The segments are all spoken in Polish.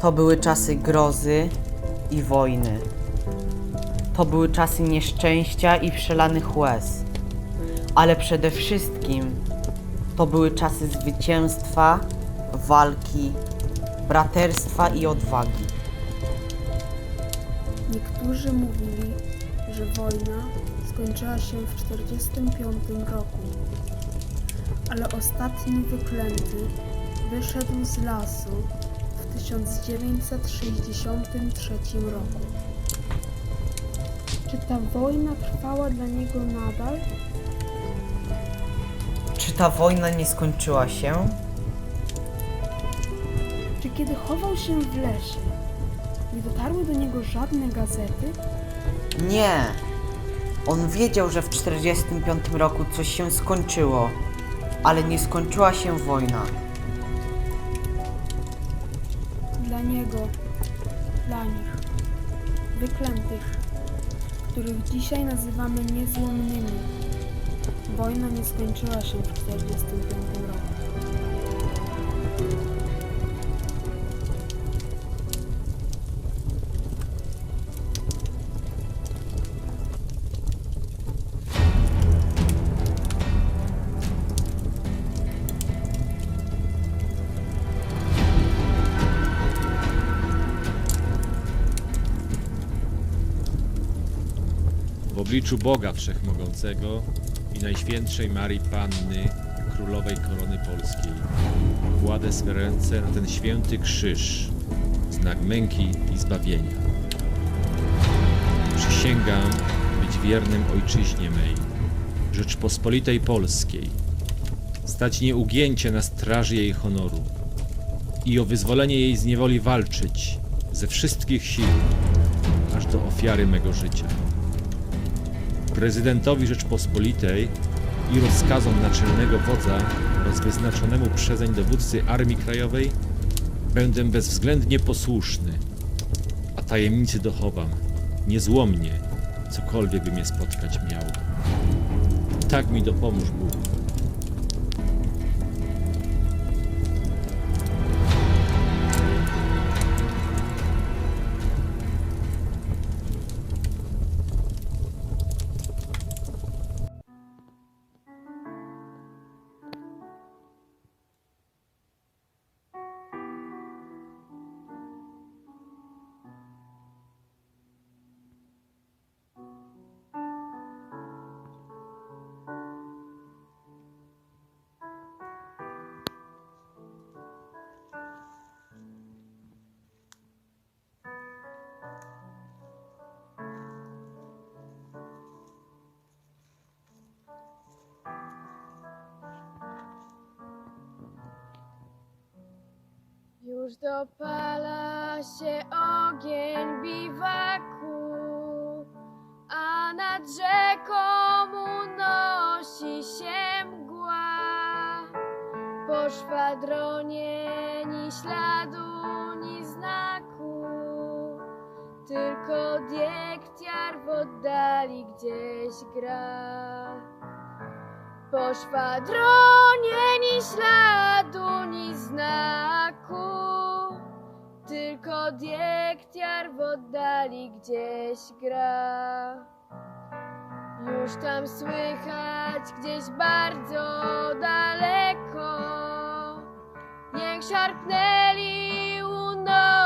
To były czasy grozy i wojny. To były czasy nieszczęścia i przelanych łez. Ale przede wszystkim to były czasy zwycięstwa, walki, braterstwa i odwagi. Niektórzy mówili, że wojna skończyła się w 1945 roku, ale ostatni wyklęty wyszedł z lasu 1963 roku. Czy ta wojna trwała dla niego nadal? Czy ta wojna nie skończyła się? Czy kiedy chował się w lesie, nie dotarły do niego żadne gazety? Nie. On wiedział, że w 45 roku coś się skończyło, ale nie skończyła się wojna. Niego, dla nich, wyklętych, których dzisiaj nazywamy niezłomnymi. Wojna nie skończyła się w 1945 roku. Obliczu Boga Wszechmogącego i Najświętszej Marii Panny, Królowej Korony Polskiej, kładę swe ręce na ten święty krzyż, znak męki i zbawienia. Przysięgam być wiernym Ojczyźnie mej, Rzeczpospolitej Polskiej, stać nieugięcie na straży jej honoru i o wyzwolenie jej z niewoli walczyć ze wszystkich sił, aż do ofiary mego życia prezydentowi Rzeczpospolitej i rozkazom naczelnego wodza oraz wyznaczonemu przezeń dowódcy Armii Krajowej będę bezwzględnie posłuszny, a tajemnicy dochowam, niezłomnie, cokolwiek by mnie spotkać miało. Tak mi dopomóż Bóg. Już dopala się ogień biwaku, a nad rzeką unosi się mgła. Po szwadronie ni śladu, ni znaku, tylko diektiar w oddali gdzieś gra. Po szwadronie ni śladu, ni znaku, tylko diektiar w oddali gdzieś gra. Już tam słychać gdzieś bardzo daleko, niech szarpnęli unosi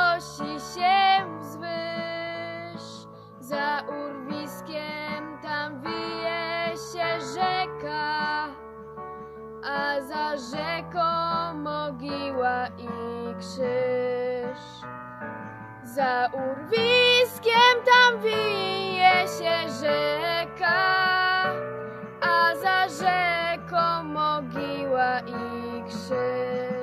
i krzyż. Za urwiskiem tam wije się rzeka, a za rzeką mogiła i krzyż.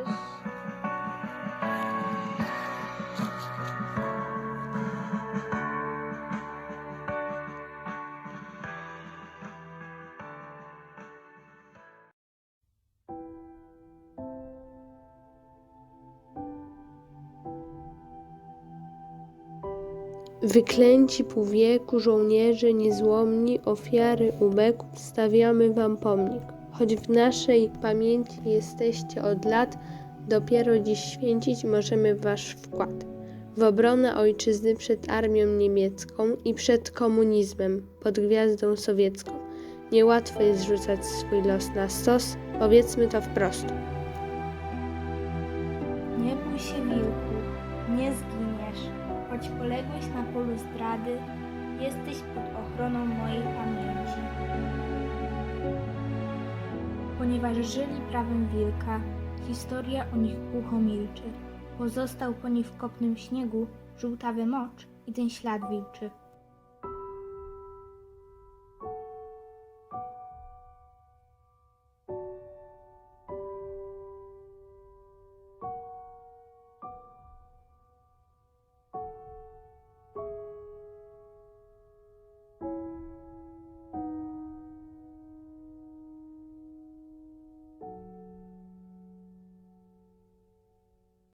Wyklęci pół wieku żołnierze niezłomni, ofiary ubeków, stawiamy wam pomnik. Choć w naszej pamięci jesteście od lat, dopiero dziś święcić możemy wasz wkład. w obronę ojczyzny przed armią niemiecką i przed komunizmem pod gwiazdą sowiecką. Niełatwo jest rzucać swój los na stos, powiedzmy to wprost. Nie bój się, wilku, nie. Choć poległeś na polu zdrady, jesteś pod ochroną mojej pamięci. Ponieważ żyli prawem wilka, historia o nich głucho milczy. Pozostał po nich w kopnym śniegu żółtawy mocz i ten ślad wilczy.